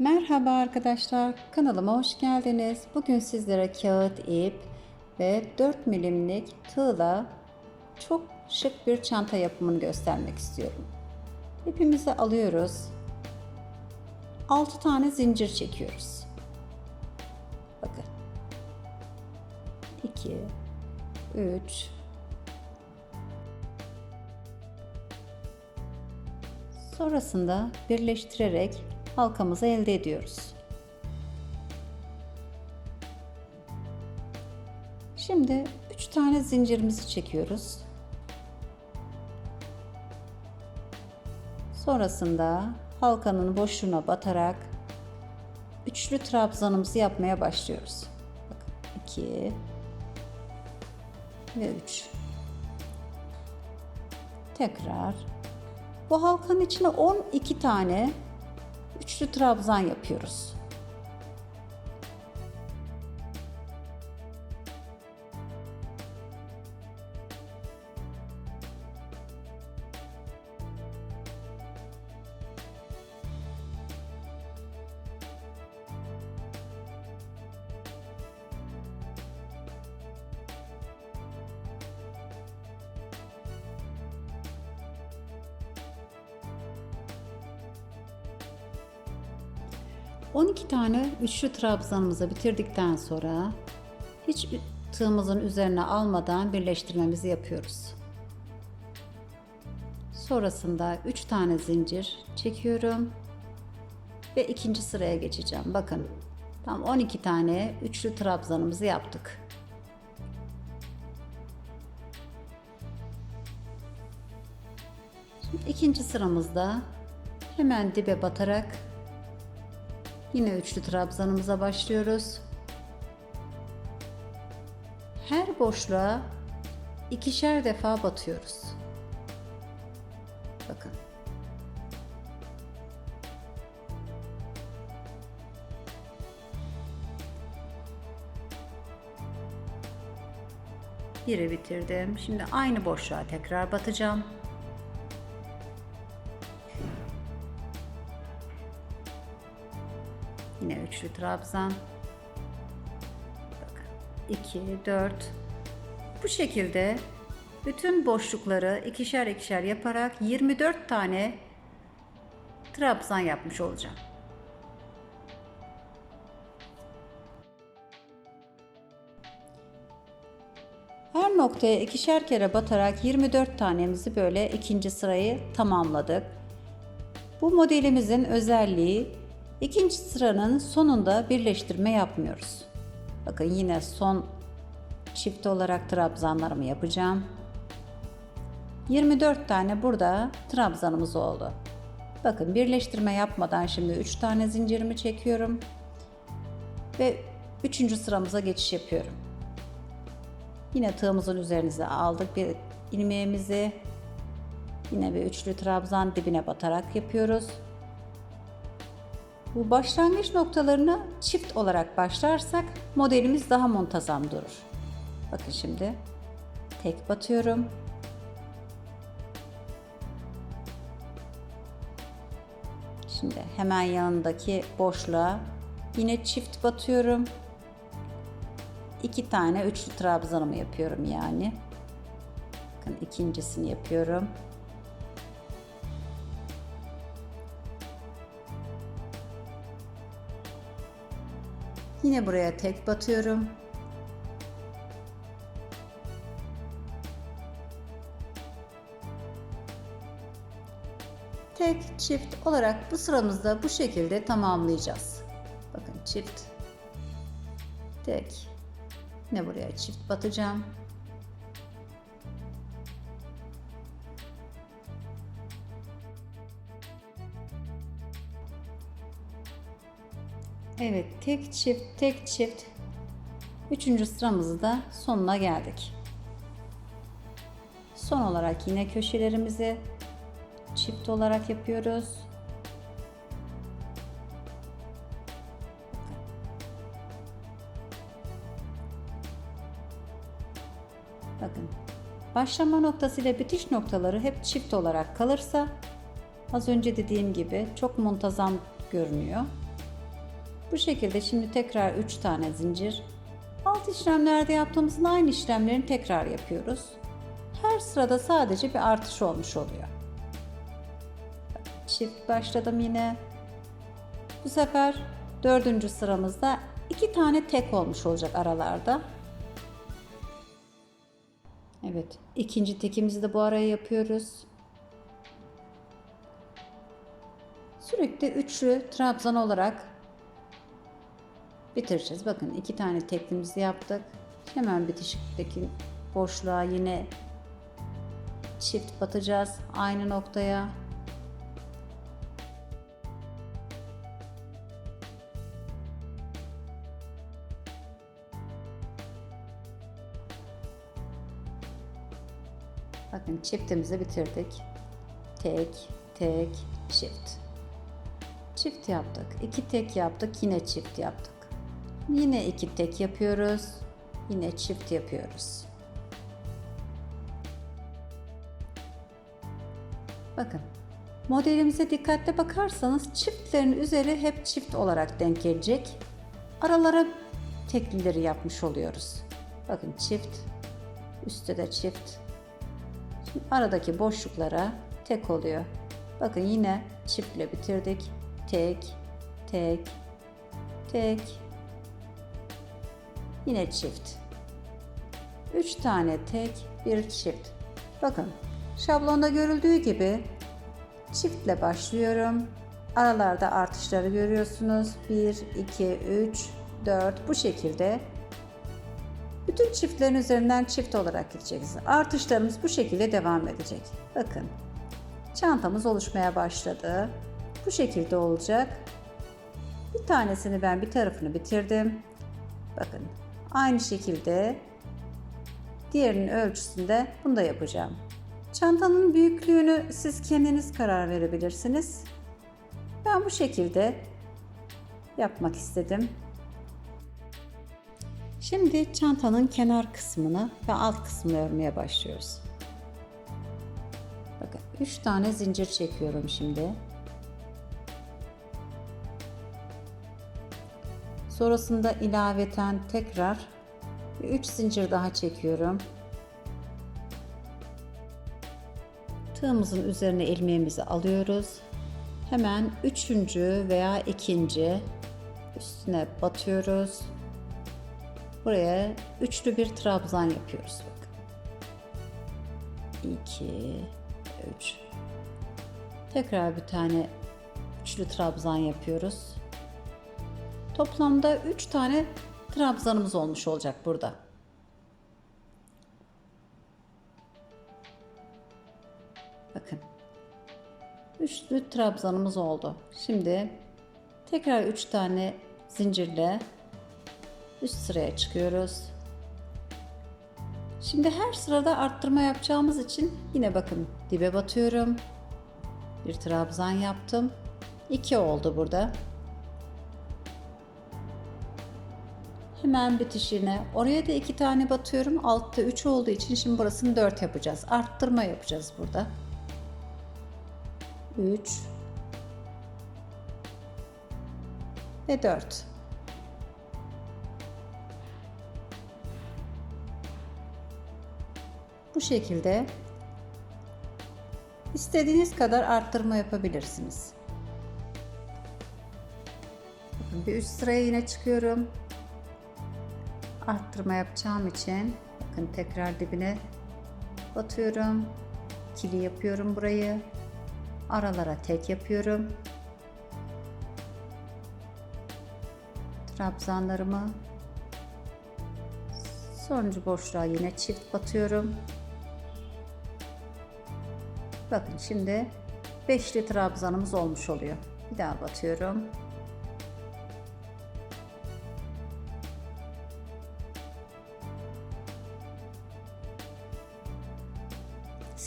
Merhaba arkadaşlar, kanalıma hoş geldiniz. Bugün sizlere kağıt ip ve 4 milimlik tığla çok şık bir çanta yapımını göstermek istiyorum. İpimizi alıyoruz. 6 tane zincir çekiyoruz. Bakın. 2 3 Sonrasında birleştirerek halkamızı elde ediyoruz. Şimdi 3 tane zincirimizi çekiyoruz. Sonrasında halkanın boşluğuna batarak üçlü trabzanımızı yapmaya başlıyoruz. Bakın 2 ve 3. Tekrar bu halkanın içine 12 tane üçlü trabzan yapıyoruz. ...12 tane üçlü trabzanımızı bitirdikten sonra... ...hiç tığımızın üzerine almadan birleştirmemizi yapıyoruz. Sonrasında 3 tane zincir çekiyorum. Ve ikinci sıraya geçeceğim. Bakın tam 12 tane üçlü trabzanımızı yaptık. Şimdi ikinci sıramızda hemen dibe batarak yine üçlü trabzanımıza başlıyoruz. Her boşluğa ikişer defa batıyoruz. Bakın. Biri bitirdim. Şimdi aynı boşluğa tekrar batacağım. Üçlü trabzan. Bakın 2, 4. Bu şekilde bütün boşlukları ikişer ikişer yaparak 24 tane trabzan yapmış olacağım. Her noktaya ikişer kere batarak 24 tanemizi böyle ikinci sırayı tamamladık. Bu modelimizin özelliği ikinci sıranın sonunda birleştirme yapmıyoruz. Bakın yine son çift olarak trabzanlarımı yapacağım. 24 tane burada trabzanımız oldu. Bakın birleştirme yapmadan şimdi 3 tane zincirimi çekiyorum. Ve 3. sıramıza geçiş yapıyorum. Yine tığımızın üzerinize aldık bir ilmeğimizi. Yine bir üçlü trabzan dibine batarak yapıyoruz. Bu başlangıç noktalarını çift olarak başlarsak modelimiz daha muntazam durur. Bakın şimdi tek batıyorum. Şimdi hemen yanındaki boşluğa yine çift batıyorum. İki tane üçlü trabzanımı yapıyorum yani. Bakın ikincisini yapıyorum. Yine buraya tek batıyorum. Tek çift olarak bu sıramızda bu şekilde tamamlayacağız. Bakın çift tek yine buraya çift batacağım. Evet tek çift tek çift üçüncü sıramızı da sonuna geldik. Son olarak yine köşelerimizi çift olarak yapıyoruz. Bakın. Başlama noktası ile bitiş noktaları hep çift olarak kalırsa az önce dediğim gibi çok muntazam görünüyor. Bu şekilde şimdi tekrar 3 tane zincir. Alt işlemlerde yaptığımızın aynı işlemlerini tekrar yapıyoruz. Her sırada sadece bir artış olmuş oluyor. Çift başladım yine. Bu sefer dördüncü sıramızda iki tane tek olmuş olacak aralarda. Evet, ikinci tekimizi de bu araya yapıyoruz. Sürekli üçlü trabzan olarak bitireceğiz. Bakın iki tane teklimizi yaptık. Hemen bitişikteki boşluğa yine çift batacağız aynı noktaya. Bakın çiftimizi bitirdik. Tek, tek, çift. Çift yaptık. iki tek yaptık. Yine çift yaptık. Yine iki tek yapıyoruz. Yine çift yapıyoruz. Bakın. Modelimize dikkatle bakarsanız çiftlerin üzeri hep çift olarak denk gelecek. Aralara teklileri yapmış oluyoruz. Bakın çift, üstte de çift. Şimdi aradaki boşluklara tek oluyor. Bakın yine çiftle bitirdik. Tek, tek, tek. Yine çift. 3 tane tek, bir çift. Bakın şablonda görüldüğü gibi çiftle başlıyorum. Aralarda artışları görüyorsunuz. 1, 2, 3, 4 bu şekilde bütün çiftlerin üzerinden çift olarak gideceğiz. Artışlarımız bu şekilde devam edecek. Bakın çantamız oluşmaya başladı. Bu şekilde olacak. Bir tanesini ben bir tarafını bitirdim. Bakın aynı şekilde diğerinin ölçüsünde bunu da yapacağım. Çantanın büyüklüğünü siz kendiniz karar verebilirsiniz. Ben bu şekilde yapmak istedim. Şimdi çantanın kenar kısmını ve alt kısmını örmeye başlıyoruz. Bakın 3 tane zincir çekiyorum şimdi. Sonrasında ilaveten tekrar 3 zincir daha çekiyorum. Tığımızın üzerine ilmeğimizi alıyoruz. Hemen üçüncü veya ikinci üstüne batıyoruz. Buraya üçlü bir trabzan yapıyoruz. Bakın. 2 3 Tekrar bir tane üçlü trabzan yapıyoruz. Toplamda 3 tane trabzanımız olmuş olacak burada. Bakın. Üçlü trabzanımız oldu. Şimdi tekrar 3 tane zincirle üst sıraya çıkıyoruz. Şimdi her sırada arttırma yapacağımız için yine bakın dibe batıyorum. Bir trabzan yaptım. 2 oldu burada. Hemen bitişine oraya da iki tane batıyorum. Altta 3 olduğu için şimdi burasını 4 yapacağız. Arttırma yapacağız burada. 3 ve 4. Bu şekilde istediğiniz kadar arttırma yapabilirsiniz. Bir üst sıraya yine çıkıyorum. Arttırma yapacağım için bakın tekrar dibine batıyorum. Kili yapıyorum burayı. Aralara tek yapıyorum. Trabzanlarımı sonuncu boşluğa yine çift batıyorum. Bakın şimdi beşli trabzanımız olmuş oluyor. Bir daha batıyorum.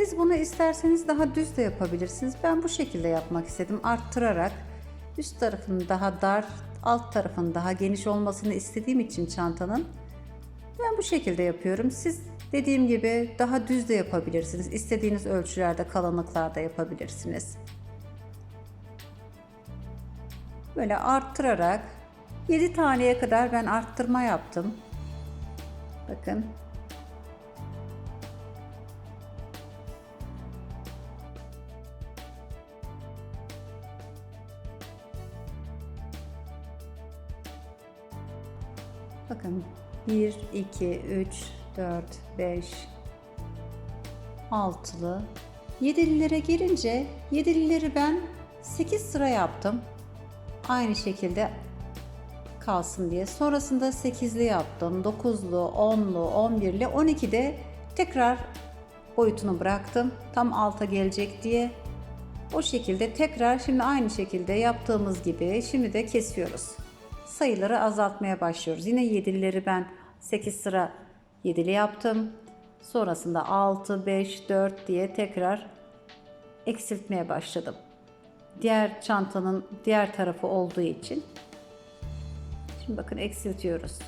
Siz bunu isterseniz daha düz de yapabilirsiniz. Ben bu şekilde yapmak istedim. Arttırarak üst tarafın daha dar, alt tarafın daha geniş olmasını istediğim için çantanın ben bu şekilde yapıyorum. Siz dediğim gibi daha düz de yapabilirsiniz. İstediğiniz ölçülerde, kalınlıklarda yapabilirsiniz. Böyle arttırarak 7 taneye kadar ben arttırma yaptım. Bakın. Bakın 1, 2, 3, 4, 5, altılı. Yedililere gelince yedilileri ben 8 sıra yaptım. Aynı şekilde kalsın diye. Sonrasında 8'li yaptım. 9'lu, 10'lu, 11'li, 12'de tekrar boyutunu bıraktım. Tam alta gelecek diye. O şekilde tekrar şimdi aynı şekilde yaptığımız gibi şimdi de kesiyoruz. Sayıları azaltmaya başlıyoruz. Yine yedilileri ben 8 sıra yedili yaptım. Sonrasında 6, 5, 4 diye tekrar eksiltmeye başladım. Diğer çantanın diğer tarafı olduğu için. Şimdi bakın eksiltiyoruz.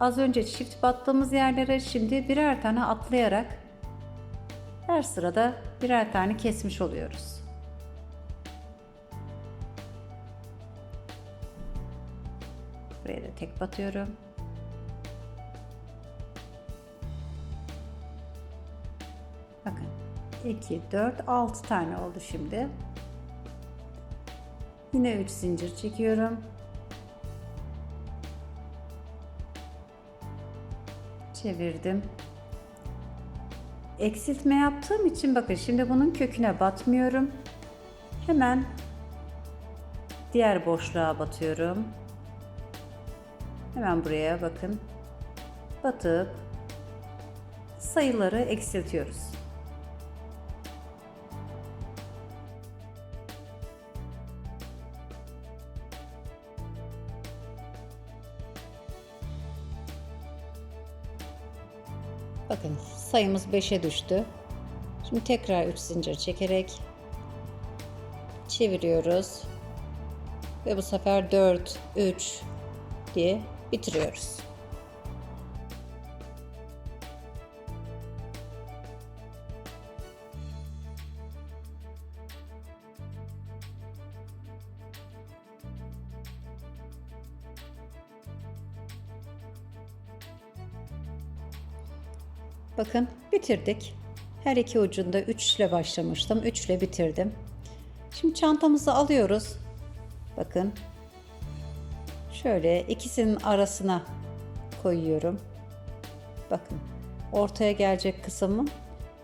Az önce çift battığımız yerlere şimdi birer tane atlayarak her sırada birer tane kesmiş oluyoruz. Buraya da tek batıyorum. Bakın 2, 4, 6 tane oldu şimdi. Yine 3 zincir çekiyorum. Çevirdim. Eksiltme yaptığım için bakın şimdi bunun köküne batmıyorum. Hemen diğer boşluğa batıyorum. Hemen buraya bakın. Batıp sayıları eksiltiyoruz. Bakın sayımız 5'e düştü. Şimdi tekrar 3 zincir çekerek çeviriyoruz. Ve bu sefer 4, 3 diye bitiriyoruz. Bakın bitirdik. Her iki ucunda 3 ile başlamıştım. 3 ile bitirdim. Şimdi çantamızı alıyoruz. Bakın. Şöyle ikisinin arasına koyuyorum. Bakın. Ortaya gelecek kısmın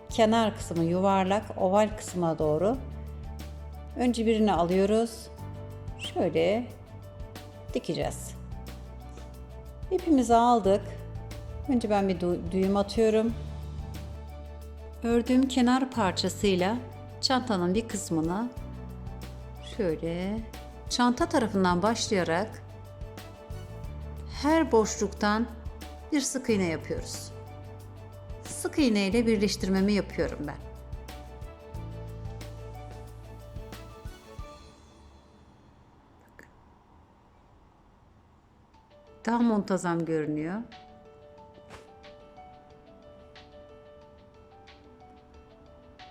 kenar kısmı yuvarlak oval kısma doğru. Önce birini alıyoruz. Şöyle dikeceğiz. İpimizi aldık. Önce ben bir düğüm atıyorum. Ördüğüm kenar parçasıyla çantanın bir kısmını şöyle çanta tarafından başlayarak her boşluktan bir sık iğne yapıyoruz. Sık iğne ile birleştirmemi yapıyorum ben. Daha muntazam görünüyor.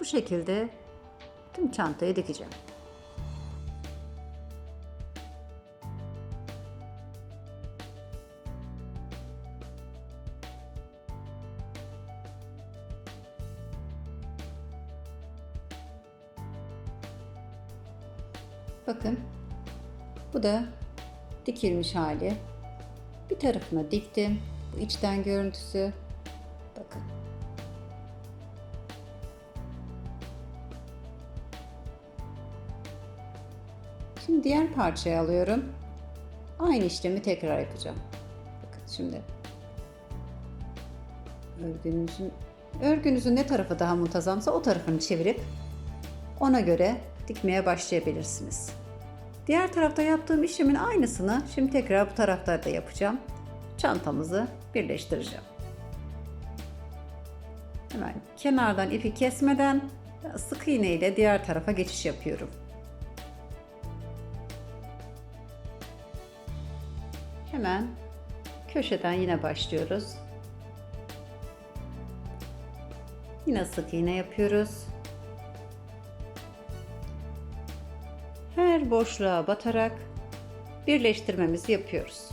Bu şekilde tüm çantayı dikeceğim. Bakın bu da dikilmiş hali. Bir tarafına diktim. Bu içten görüntüsü. Bakın. Şimdi diğer parçayı alıyorum. Aynı işlemi tekrar yapacağım. Bakın şimdi. Örgünüzün, örgünüzün ne tarafı daha muntazamsa o tarafını çevirip ona göre dikmeye başlayabilirsiniz. Diğer tarafta yaptığım işlemin aynısını şimdi tekrar bu tarafta da yapacağım. Çantamızı birleştireceğim. Hemen kenardan ipi kesmeden sık iğne ile diğer tarafa geçiş yapıyorum. Hemen köşeden yine başlıyoruz. Yine sık iğne yapıyoruz. Her boşluğa batarak birleştirmemizi yapıyoruz.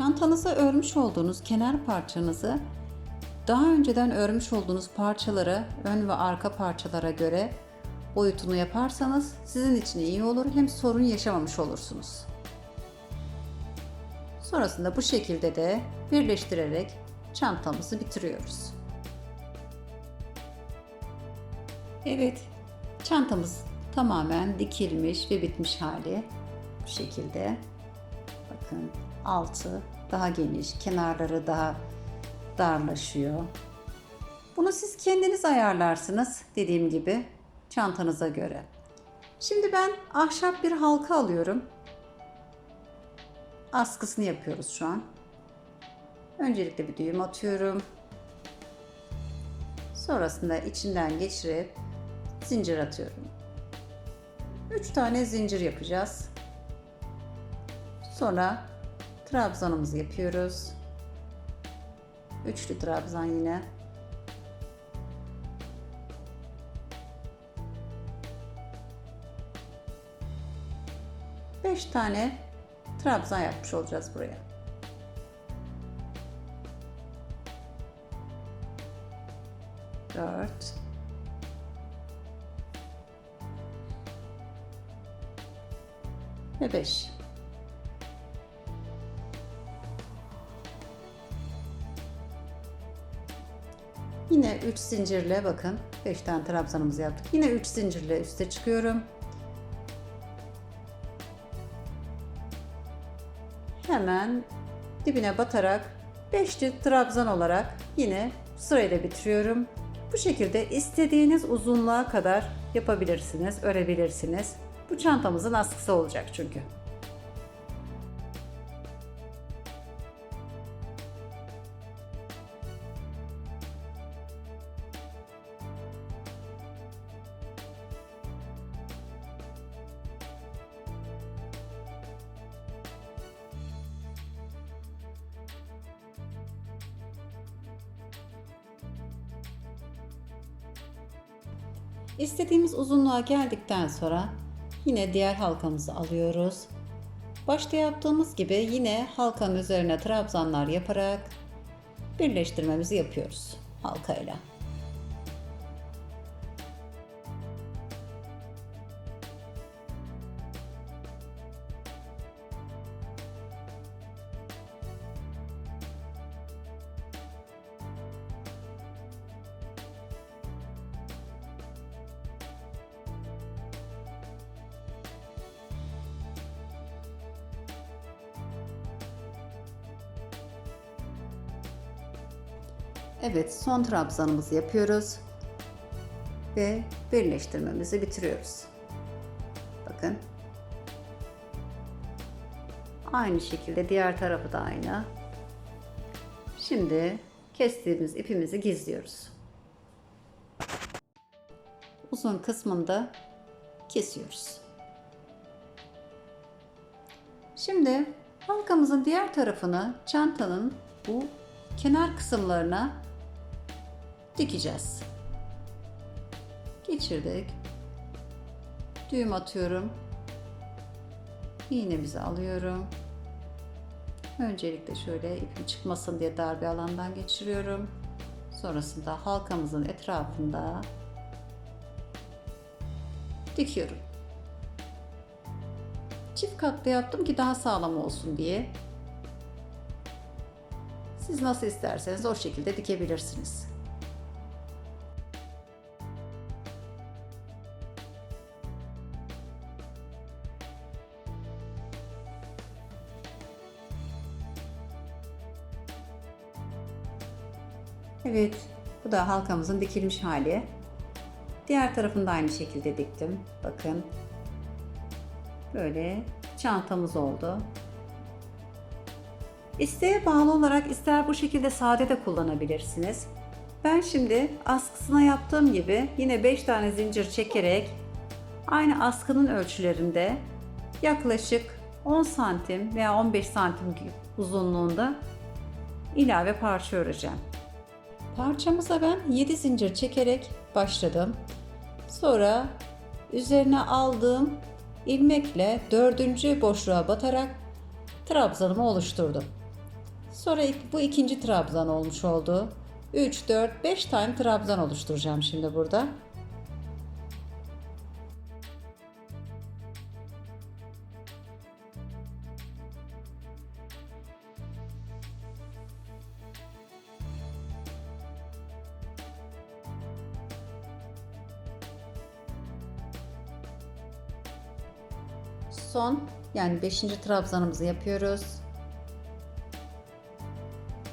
Çantanıza örmüş olduğunuz kenar parçanızı daha önceden örmüş olduğunuz parçalara, ön ve arka parçalara göre boyutunu yaparsanız sizin için iyi olur hem sorun yaşamamış olursunuz. Sonrasında bu şekilde de birleştirerek çantamızı bitiriyoruz. Evet, çantamız tamamen dikilmiş ve bitmiş hali. Bu şekilde. Bakın altı daha geniş, kenarları daha darlaşıyor. Bunu siz kendiniz ayarlarsınız dediğim gibi çantanıza göre. Şimdi ben ahşap bir halka alıyorum. Askısını yapıyoruz şu an. Öncelikle bir düğüm atıyorum. Sonrasında içinden geçirip zincir atıyorum. 3 tane zincir yapacağız. Sonra trabzanımızı yapıyoruz. Üçlü trabzan yine. Beş tane trabzan yapmış olacağız buraya. Dört. Ve beş. Yine 3 zincirle bakın 5 tane trabzanımızı yaptık. Yine 3 zincirle üste çıkıyorum. Hemen dibine batarak 5'li trabzan olarak yine sırayla bitiriyorum. Bu şekilde istediğiniz uzunluğa kadar yapabilirsiniz, örebilirsiniz. Bu çantamızın askısı olacak çünkü. Uzunluğa geldikten sonra yine diğer halkamızı alıyoruz. Başta yaptığımız gibi yine halkanın üzerine trabzanlar yaparak birleştirmemizi yapıyoruz halkayla. Evet, son trabzanımızı yapıyoruz ve birleştirmemizi bitiriyoruz. Bakın. Aynı şekilde diğer tarafı da aynı. Şimdi kestiğimiz ipimizi gizliyoruz. Uzun kısmında kesiyoruz. Şimdi halkamızın diğer tarafını çantanın bu kenar kısımlarına dikeceğiz. Geçirdik. Düğüm atıyorum. İğnemizi alıyorum. Öncelikle şöyle ipim çıkmasın diye dar bir alandan geçiriyorum. Sonrasında halkamızın etrafında dikiyorum. Çift katlı yaptım ki daha sağlam olsun diye. Siz nasıl isterseniz o şekilde dikebilirsiniz. Evet, bu da halkamızın dikilmiş hali. Diğer tarafını da aynı şekilde diktim. Bakın. Böyle çantamız oldu. İsteğe bağlı olarak ister bu şekilde sade de kullanabilirsiniz. Ben şimdi askısına yaptığım gibi yine 5 tane zincir çekerek aynı askının ölçülerinde yaklaşık 10 santim veya 15 santim uzunluğunda ilave parça öreceğim. Parçamıza ben 7 zincir çekerek başladım. Sonra üzerine aldığım ilmekle dördüncü boşluğa batarak trabzanımı oluşturdum. Sonra bu ikinci trabzan olmuş oldu. 3, 4, 5 tane trabzan oluşturacağım şimdi burada. Son yani 5. trabzanımızı yapıyoruz.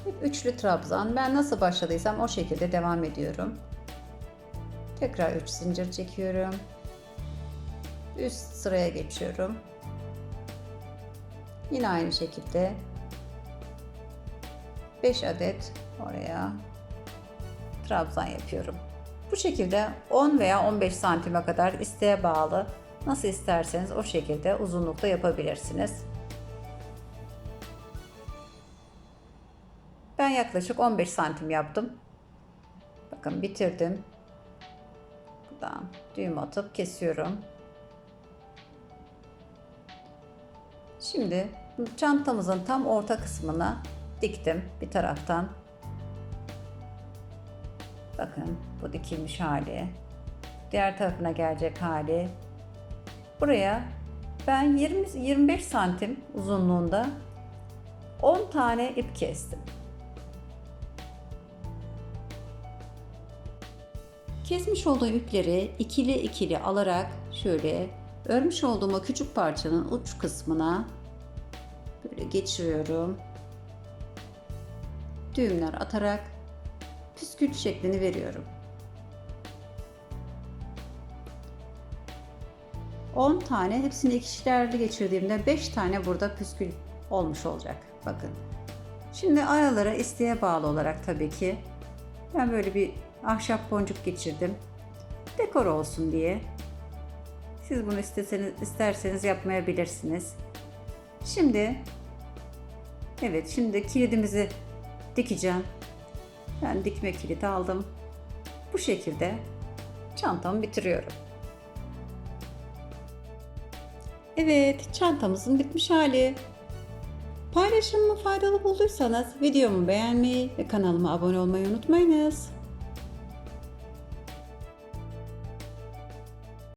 Hep üçlü trabzan. Ben nasıl başladıysam o şekilde devam ediyorum. Tekrar 3 zincir çekiyorum. Üst sıraya geçiyorum. Yine aynı şekilde 5 adet oraya trabzan yapıyorum. Bu şekilde 10 veya 15 santime kadar isteğe bağlı nasıl isterseniz o şekilde uzunlukta yapabilirsiniz. Ben yaklaşık 15 santim yaptım. Bakın bitirdim. Buradan düğüm atıp kesiyorum. Şimdi çantamızın tam orta kısmına diktim bir taraftan. Bakın bu dikilmiş hali. Diğer tarafına gelecek hali. Buraya ben 20 25 santim uzunluğunda 10 tane ip kestim. Kesmiş olduğum ipleri ikili ikili alarak şöyle örmüş olduğum o küçük parçanın uç kısmına böyle geçiriyorum. Düğümler atarak püskül şeklini veriyorum. 10 tane hepsini ikişerli geçirdiğimde 5 tane burada püskül olmuş olacak. Bakın. Şimdi aralara isteğe bağlı olarak tabii ki ben böyle bir ahşap boncuk geçirdim. Dekor olsun diye. Siz bunu isteseniz, isterseniz yapmayabilirsiniz. Şimdi evet şimdi kilidimizi dikeceğim. Ben dikme kilidi aldım. Bu şekilde çantamı bitiriyorum. Evet, çantamızın bitmiş hali. Paylaşımımı faydalı bulduysanız videomu beğenmeyi ve kanalıma abone olmayı unutmayınız.